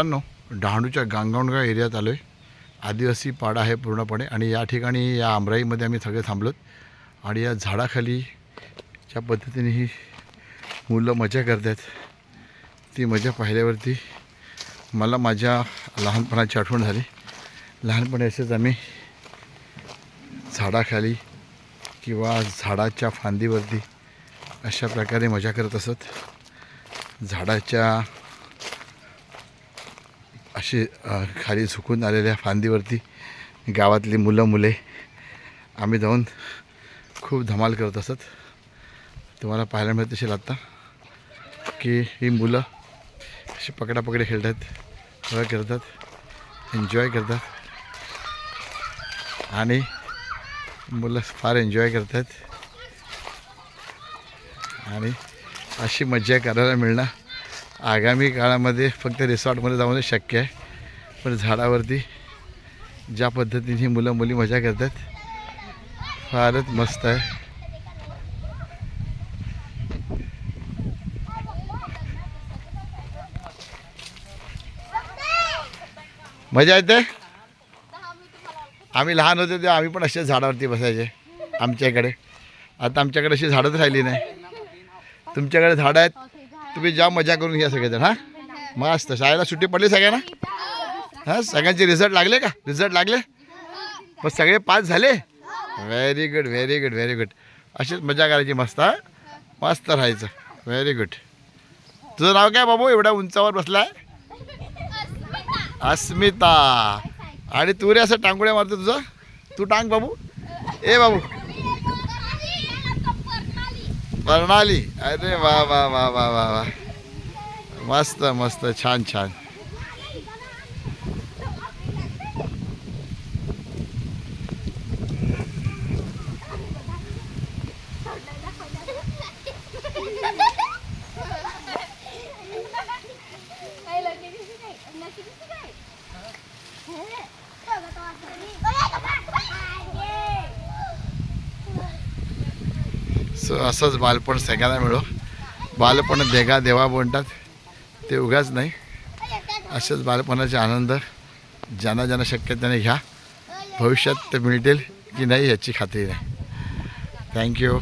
मित्रांनो डहाणूच्या गांगणगाव एरियात आलो आहे आदिवासी पाडा आहे पूर्णपणे आणि या ठिकाणी या आमराईमध्ये आम्ही सगळे थांबलोत. आणि या झाडाखाली ज्या पद्धतीने ही मुलं मजा करतात ती मजा पाहिल्यावरती मला माझ्या लहानपणाची आठवण झाली. लहानपणी असेच आम्ही झाडाखाली किंवा झाडाच्या फांदीवरती अशा प्रकारे मजा करत असत. झाडाच्या अशी खाली झुकून आलेल्या फांदीवरती गावातली मुलं मुले आम्ही जाऊन खूप धमाल करत असत. तुम्हाला पाहायला मिळत असेल आत्ता की ही मुलं अशी पकडापकडी खेळतात सगळं करतात एन्जॉय करतात. आणि मुलं फार एन्जॉय करतात. आणि अशी मज्जा करायला मिळणं आगामी काळामध्ये फक्त रिसॉर्टमध्ये जाऊन शक्य आहे. पण झाडावरती ज्या पद्धतीने ही मुलं मुली मजा करतात फारच मस्त आहे. मजा येते? आम्ही लहान होतो तेव्हा आम्ही पण असेच झाडावरती बसायचे आमच्याकडे. आता आमच्याकडे अशी झाडंच राहिली नाही. तुमच्याकडे झाडं आहेत? तुम्ही जाम मजा करून घ्या सगळेजण हां? मस्त शाळेला सुट्टी पडली सगळ्यांना? हां सगळ्यांचे रिझल्ट लागले का? रिझल्ट लागले? मग सगळे पास झाले? Very good very good very good अशीच मजा करायची मस्त हां? मस्त राहायचं. व्हेरी गुड तुझं नाव काय बाबू? एवढ्या उंचावर बसलाय? अस्मिता. आणि तू रे असं टांगुड्या मारतो तुझं? तू टांग बाबू. ए बाबू. प्रणाली अरे वा वा वा वा वा वा. मस्त मस्त छान छान. सो असंच बालपण सगळ्यांना मिळो. बालपण देगा देवा म्हणतात ते उगाच नाही. असेच बालपणाचे आनंद ज्यांना ज्यांना शक्य त्याने घ्या. भविष्यात ते मिळतील की नाही याची खात्री नाही. थँक्यू